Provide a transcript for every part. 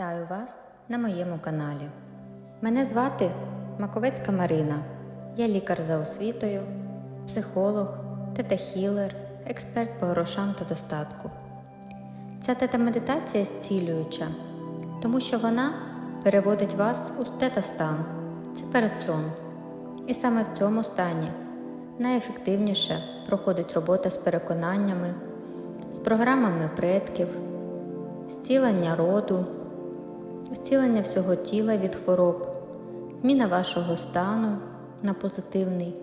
Вітаю вас на моєму каналі. Мене звати Маковецька Марина. Я лікар за освітою, психолог, тета-хілер, експерт по грошам та достатку. Ця тета-медитація зцілююча, тому що вона переводить вас у тета-стан. Це передсон. І саме в цьому стані найефективніше проходить робота з переконаннями, з програмами предків, зцілення роду, зцілення всього тіла від хвороб, зміна вашого стану на позитивний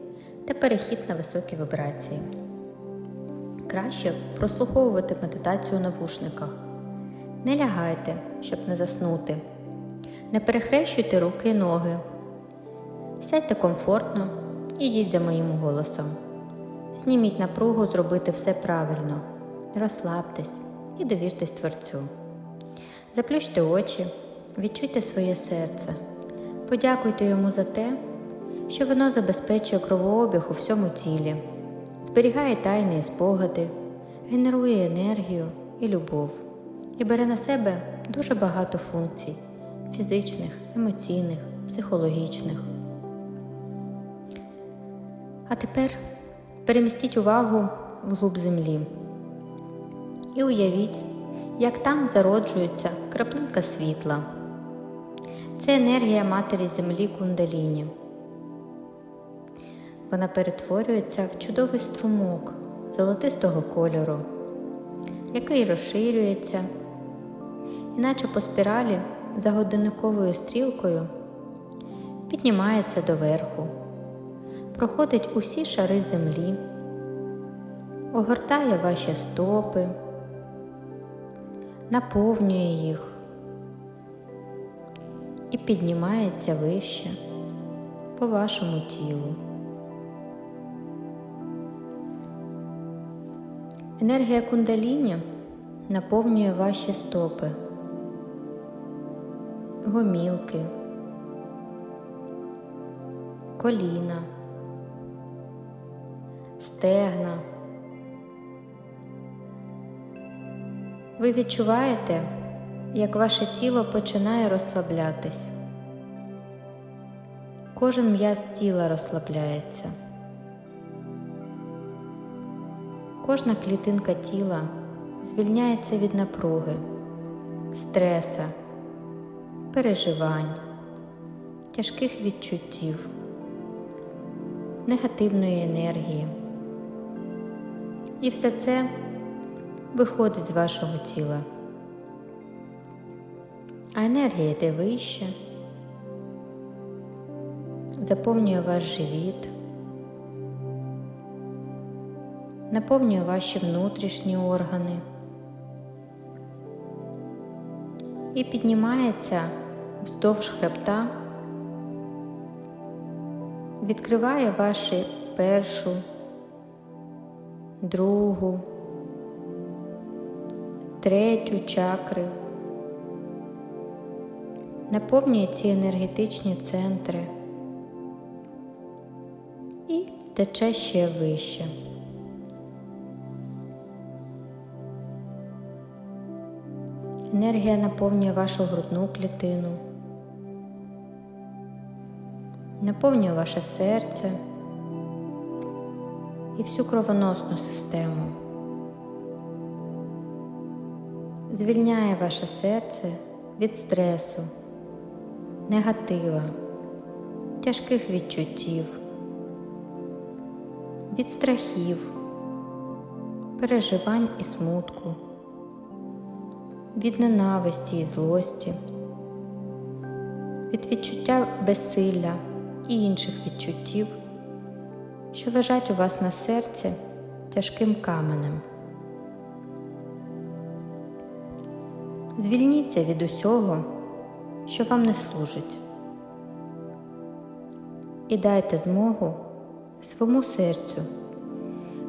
та перехід на високі вібрації. Краще прослуховувати медитацію у навушниках. Не лягайте, щоб не заснути. Не перехрещуйте руки ноги. Сядьте комфортно і йдіть за моїм голосом. Зніміть напругу зробити все правильно. Розслабтесь і довіртесь Творцю. Заплющте очі, відчуйте своє серце. Подякуйте йому за те, що воно забезпечує кровообіг у всьому тілі, зберігає тайни і спогади, генерує енергію і любов і бере на себе дуже багато функцій фізичних, емоційних, психологічних. А тепер перемістіть увагу вглуб землі і уявіть, як там зароджується краплинка світла. Це енергія матері землі кундаліні. Вона перетворюється в чудовий струмок золотистого кольору, який розширюється, іначе по спіралі за годинниковою стрілкою піднімається доверху, проходить усі шари землі, огортає ваші стопи, наповнює їх і піднімається вище по вашому тілу. Енергія кундаліні наповнює ваші стопи, гомілки, коліна, стегна. Ви відчуваєте, як ваше тіло починає розслаблятись. Кожен м'яз тіла розслабляється. Кожна клітинка тіла звільняється від напруги, стреса, переживань, тяжких відчуттів, негативної енергії. І все це виходить з вашого тіла. А енергія йде вище, заповнює ваш живіт, наповнює ваші внутрішні органи. І піднімається вздовж хребта, відкриває ваші першу, другу, третю чакри наповнює ці енергетичні центри і тече ще вище. Енергія наповнює вашу грудну клітину, наповнює ваше серце і всю кровоносну систему. Звільняє ваше серце від стресу, негатива, тяжких відчуттів, від страхів, переживань і смутку, від ненависті і злості, від відчуття безсилля і інших відчуттів, що лежать у вас на серці тяжким каменем. Звільніться від усього, що вам не служить, і дайте змогу своєму серцю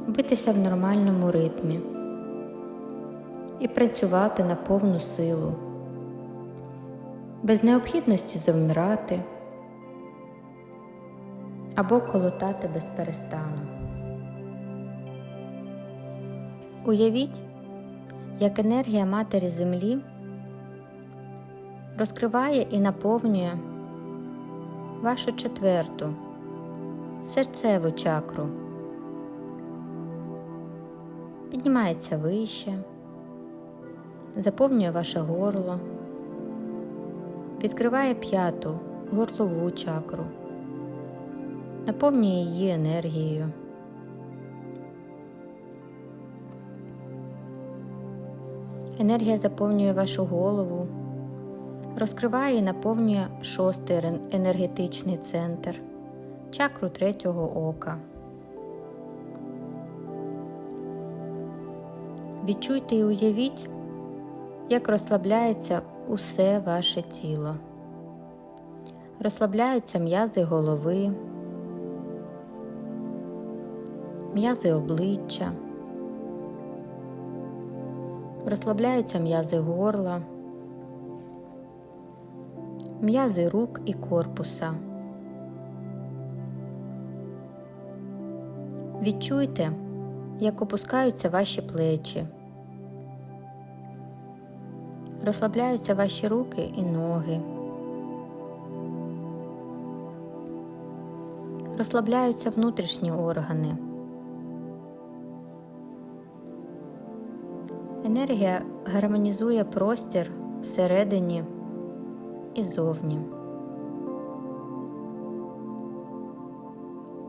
битися в нормальному ритмі і працювати на повну силу, без необхідності завмирати або колотати без перестану. Уявіть, як енергія Матері Землі розкриває і наповнює вашу четверту серцеву чакру. Піднімається вище, заповнює ваше горло, відкриває п'яту горлову чакру, наповнює її енергією. Енергія заповнює вашу голову, розкриває і наповнює шостий енергетичний центр, чакру третього ока. Відчуйте і уявіть, як розслабляється усе ваше тіло. Розслабляються м'язи голови, м'язи обличчя, розслабляються м'язи горла, м'язи рук і корпуса. Відчуйте, як опускаються ваші плечі. Розслабляються ваші руки і ноги. Розслабляються внутрішні органи. Енергія гармонізує простір всередині і зовні.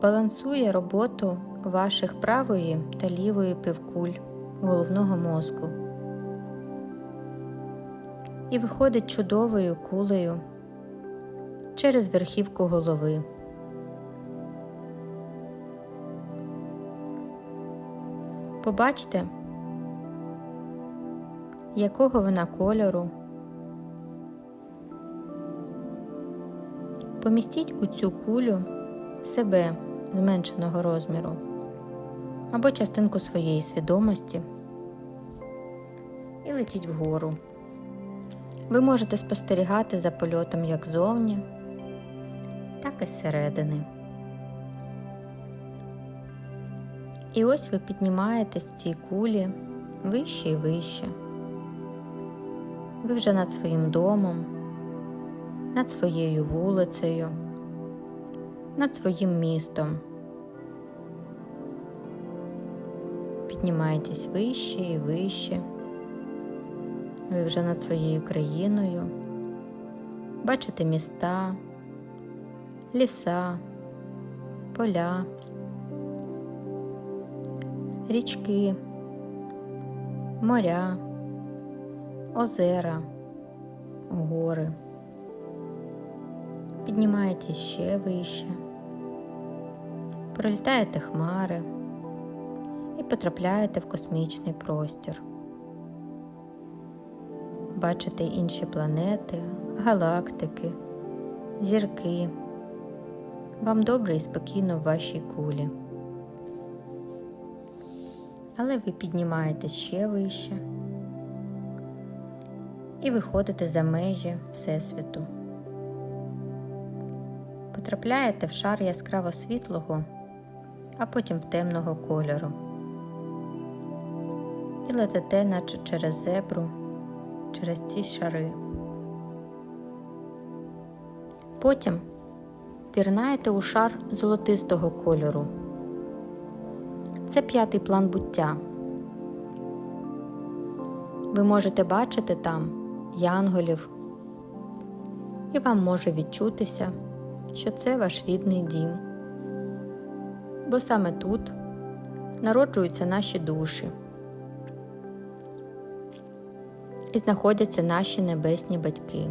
Балансує роботу ваших правої та лівої півкуль головного мозку і виходить чудовою кулею через верхівку голови. Побачте, якого вона кольору. Помістіть у цю кулю себе зменшеного розміру або частинку своєї свідомості і летіть вгору. Ви можете спостерігати за польотом як зовні, так і зсередини. І ось ви піднімаєтесь в цій кулі вище і вище. Ви вже над своїм домом, над своєю вулицею, над своїм містом. Піднімаєтесь вище і вище. Ви вже над своєю країною. Бачите міста, ліса, поля, річки, моря, озера, гори. Піднімаєтесь ще вище, пролітаєте хмари і потрапляєте в космічний простір. Бачите інші планети, галактики, зірки. Вам добре і спокійно в вашій кулі. Але ви піднімаєтесь ще вище і виходите за межі Всесвіту. Потрапляєте в шар яскраво світлого, а потім в темного кольору. І летите, наче через зебру, через ці шари. Потім пірнаєте у шар золотистого кольору. Це п'ятий план буття. Ви можете бачити там янголів, і вам може відчутися, що це ваш рідний дім. Бо саме тут народжуються наші душі і знаходяться наші небесні батьки.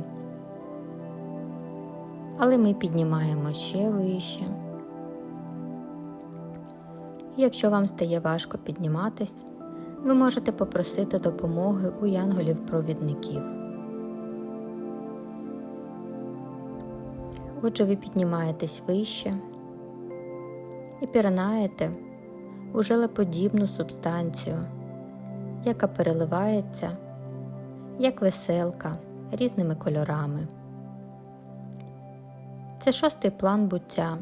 Але ми піднімаємо ще вище. Якщо вам стає важко підніматись, ви можете попросити допомоги у янголів-провідників. Отже, ви піднімаєтесь вище і пірнаєте у желеподібну субстанцію, яка переливається як веселка різними кольорами. Це шостий план буття,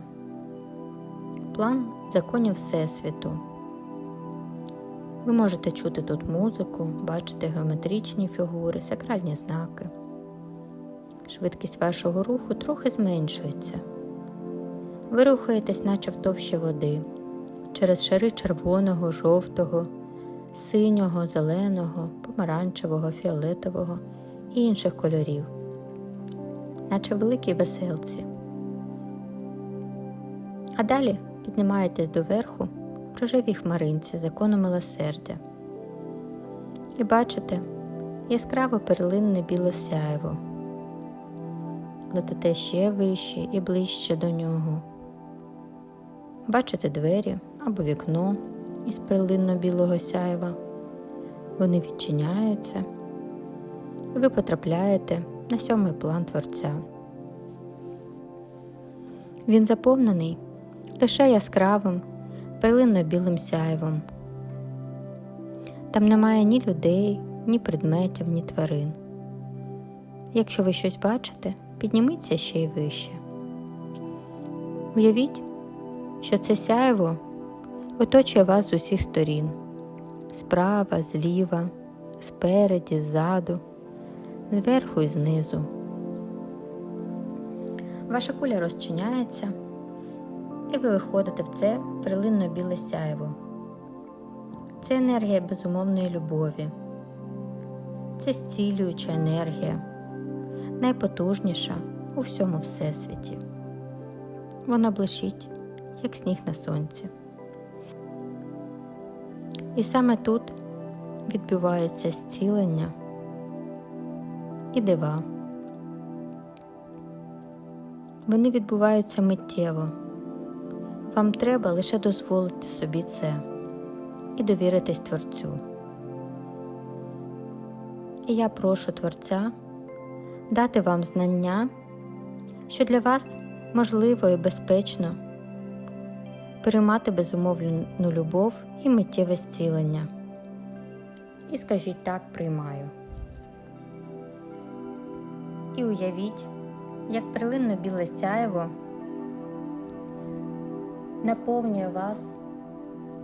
план законів Всесвіту. Ви можете чути тут музику, бачити геометричні фігури, сакральні знаки. Швидкість вашого руху трохи зменшується. Ви рухаєтесь, наче в товщі води, через шари червоного, жовтого, синього, зеленого, помаранчевого, фіолетового і інших кольорів, наче великій веселці. А далі піднімаєтесь доверху в рожевій хмаринці закону милосердя. І бачите яскраво перлинне біле сяйво. Летите ще вище і ближче до нього. Бачите двері або вікно із перлинно-білого сяйва. Вони відчиняються, і ви потрапляєте на сьомий план Творця. Він заповнений лише яскравим, перлинно-білим сяйвом. Там немає ні людей, ні предметів, ні тварин. Якщо ви щось бачите, підніміться ще й вище. Уявіть, що це сяйво оточує вас з усіх сторін справа, зліва, спереді, ззаду, зверху і знизу. Ваша куля розчиняється, і ви виходите в це прилинно біле сяйво. Це енергія безумовної любові. Це зцілююча енергія, найпотужніша у всьому всесвіті. Вона блищить, як сніг на сонці. І саме тут відбувається зцілення і дива. Вони відбуваються миттєво. Вам треба лише дозволити собі це і довіритись Творцю. І я прошу Творця дати вам знання, що для вас можливо і безпечно переймати безумовну любов і миттєве зцілення. І скажіть так, приймаю. І уявіть, як прилинно біле сяєво наповнює вас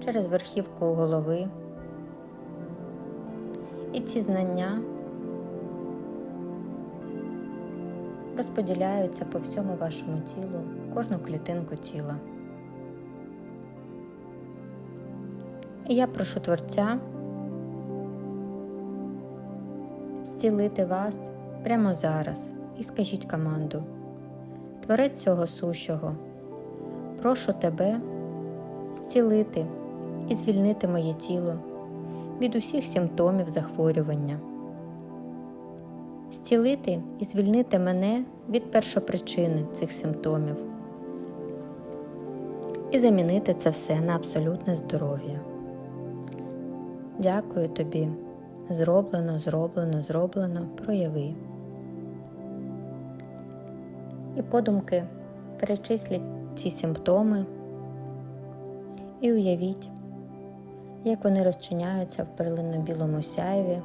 через верхівку голови. І ці знання розподіляються по всьому вашому тілу, кожну клітинку тіла. І я прошу Творця зцілити вас прямо зараз і скажіть команду. Творець цього сущого, прошу тебе зцілити і звільнити моє тіло від усіх симптомів захворювання, зцілити і звільнити мене від першопричини цих симптомів і замінити це все на абсолютне здоров'я. Дякую тобі. Зроблено, зроблено, зроблено, прояви. І подумки перечисліть ці симптоми і уявіть, як вони розчиняються в перлинно-білому сяйві.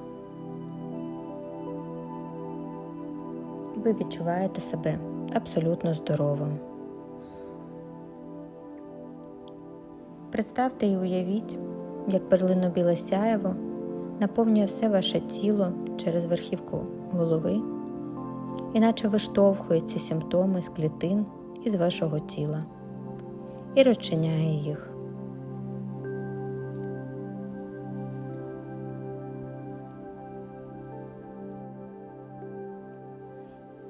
Ви відчуваєте себе абсолютно здоровим. Представте і уявіть, як перлино-біле сяєво наповнює все ваше тіло через верхівку голови, іначе виштовхує ці симптоми з клітин із вашого тіла і розчиняє їх.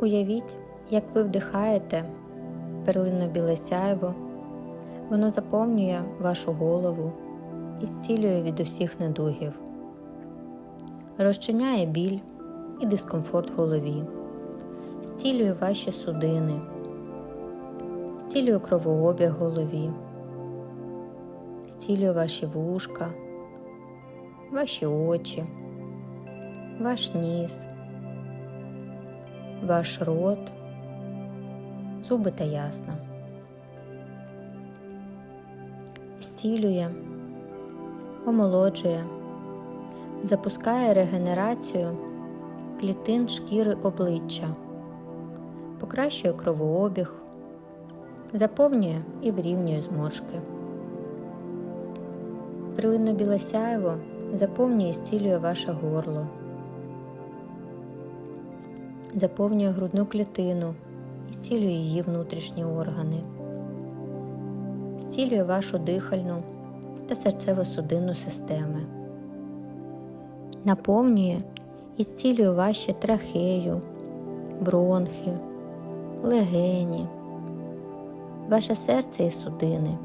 Уявіть, як ви вдихаєте перлинно біле сяйво, воно заповнює вашу голову і зцілює від усіх недугів, розчиняє біль і дискомфорт голові, зцілює ваші судини, зцілює кровообіг голові, зцілює ваші вушка, ваші очі, ваш ніс, ваш рот, зуби та ясна. Зцілює омолоджує, запускає регенерацію клітин шкіри обличчя, покращує кровообіг, заповнює і вирівнює зморшки. Прилинно біле сяйво заповнює і зцілює ваше горло, заповнює грудну клітину і зцілює її внутрішні органи, зцілює вашу дихальну та серцево-судинну системи, наповнює і зцілює ваші трахею, бронхи, легені, ваше серце і судини.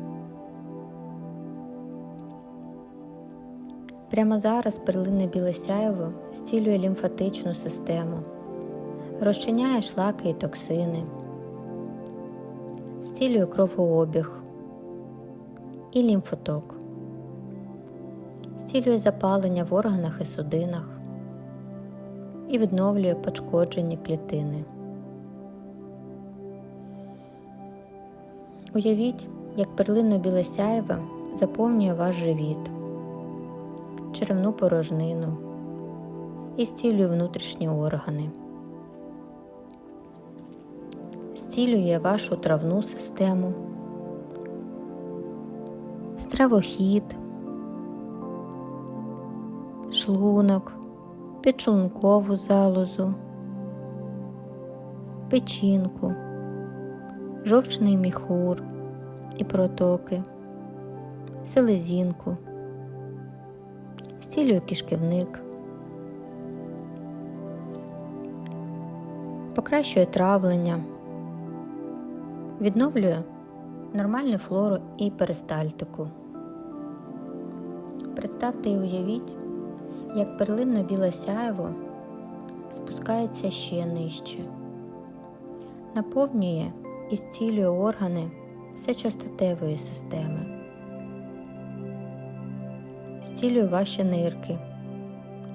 Прямо зараз перлине біле зцілює лімфатичну систему, розчиняє шлаки і токсини, зцілює кровообіг і лімфоток, зцілює запалення в органах і судинах і відновлює пошкоджені клітини. Уявіть, як перлино біле сяйво заповнює ваш живіт черевну порожнину і зцілює внутрішні органи. Зцілює вашу травну систему, стравохід, шлунок, підшлункову залозу, печінку, жовчний міхур і протоки, селезінку. Зцілює кишківник, покращує травлення, відновлює нормальну флору і перистальтику. Представте і уявіть, як перлинно біле сяйво спускається ще нижче, наповнює і зцілює органи сечостатевої системи. Зцілює ваші нирки,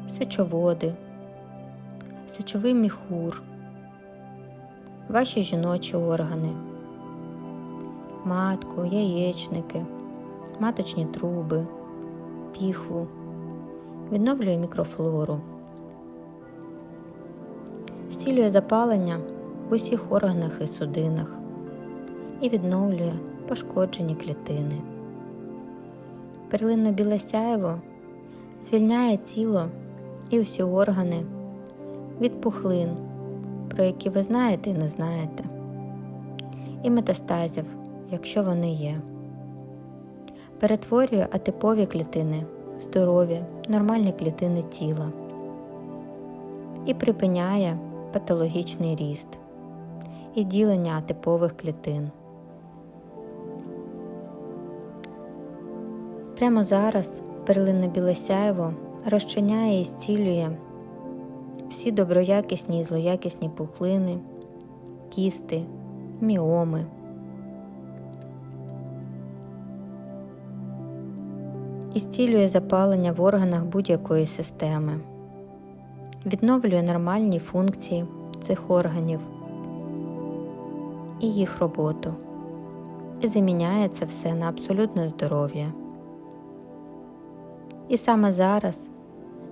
сечоводи, сечовий міхур, ваші жіночі органи, матку, яєчники, маточні труби, піхву, відновлює мікрофлору, зцілює запалення в усіх органах і судинах. І відновлює пошкоджені клітини. Перлинно біле сяєво звільняє тіло і усі органи від пухлин, про які ви знаєте і не знаєте, і метастазів, якщо вони є. Перетворює атипові клітини здорові, нормальні клітини тіла і припиняє патологічний ріст і ділення атипових клітин. Прямо зараз перлинне біле сяйво розчиняє і зцілює всі доброякісні і злоякісні пухлини, кісти, міоми. І зцілює запалення в органах будь-якої системи, відновлює нормальні функції цих органів і їх роботу, і заміняє це все на абсолютне здоров'я. І саме зараз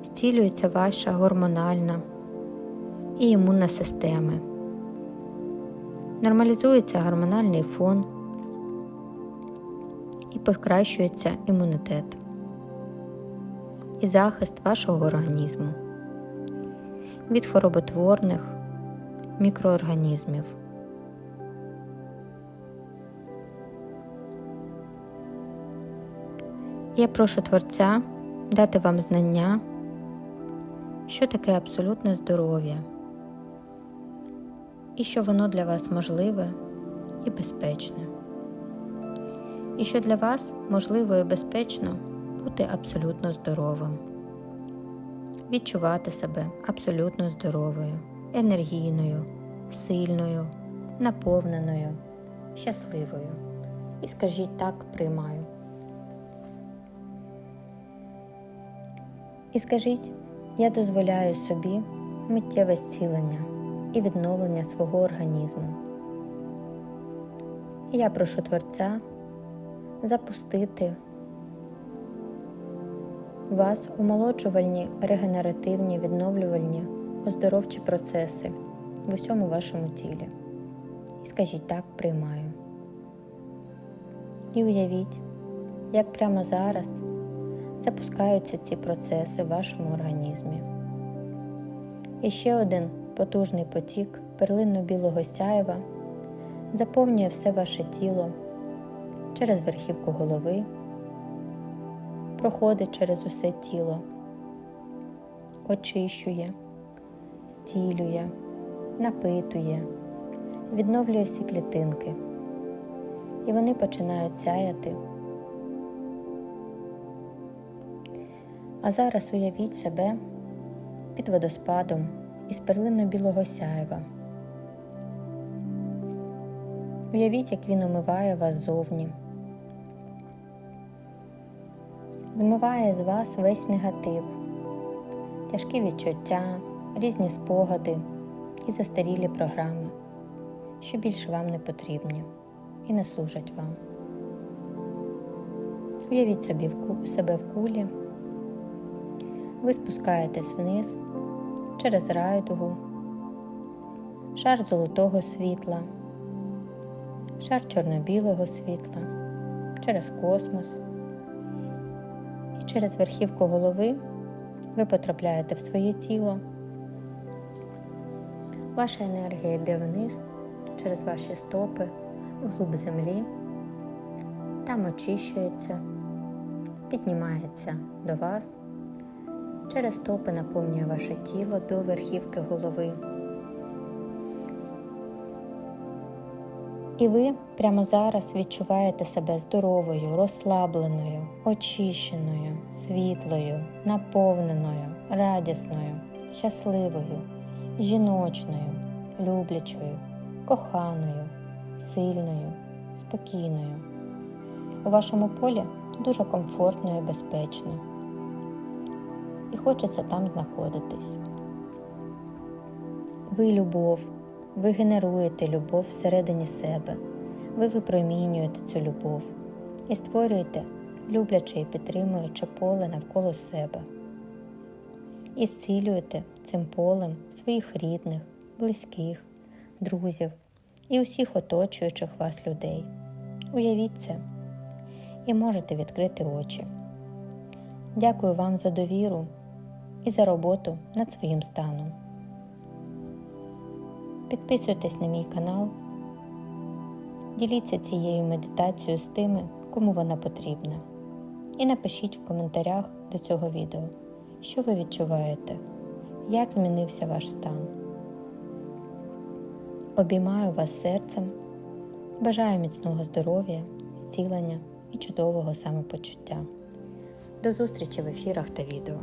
зцілюється ваша гормональна і імунна системи. Нормалізується гормональний фон і покращується імунітет і захист вашого організму від хвороботворних мікроорганізмів. Я прошу Творця дати вам знання, що таке абсолютне здоров'я, і що воно для вас можливе і безпечне, і що для вас можливо і безпечно бути абсолютно здоровим, відчувати себе абсолютно здоровою, енергійною, сильною, наповненою, щасливою. І скажіть так, приймаю. І скажіть, я дозволяю собі миттєве зцілення і відновлення свого організму. І я прошу Творця запустити вас у молоджувальні, регенеративні, відновлювальні, оздоровчі процеси в усьому вашому тілі. І скажіть так, приймаю. І уявіть, як прямо зараз запускаються ці процеси в вашому організмі. І ще один потужний потік перлинно-білого сяєва заповнює все ваше тіло через верхівку голови, проходить через усе тіло, очищує, зцілює, напитує, відновлює всі клітинки. І вони починають сяяти. А зараз уявіть себе під водоспадом із перлинно-білого сяєва. Уявіть, як він омиває вас зовні, змиває з вас весь негатив, тяжкі відчуття, різні спогади і застарілі програми, що більше вам не потрібні і не служать вам. Уявіть собі себе в кулі, ви спускаєтесь вниз через райдугу, шар золотого світла, шар чорно-білого світла, через космос. Через верхівку голови ви потрапляєте в своє тіло. Ваша енергія йде вниз через ваші стопи, вглуб землі, там очищується, піднімається до вас, через стопи наповнює ваше тіло до верхівки голови. І ви прямо зараз відчуваєте себе здоровою, розслабленою, очищеною, світлою, наповненою, радісною, щасливою, жіночною, люблячою, коханою, сильною, спокійною. У вашому полі дуже комфортно і безпечно. І хочеться там знаходитись. Ви любов, ви генеруєте любов всередині себе, ви випромінюєте цю любов і створюєте любляче і підтримуюче поле навколо себе. І зцілюєте цим полем своїх рідних, близьких, друзів і усіх оточуючих вас людей. Уявіть це і можете відкрити очі. Дякую вам за довіру і за роботу над своїм станом. Підписуйтесь на мій канал, діліться цією медитацією з тими, кому вона потрібна. І напишіть в коментарях до цього відео, що ви відчуваєте, як змінився ваш стан. Обіймаю вас серцем, бажаю міцного здоров'я, зцілення і чудового самопочуття. До зустрічі в ефірах та відео.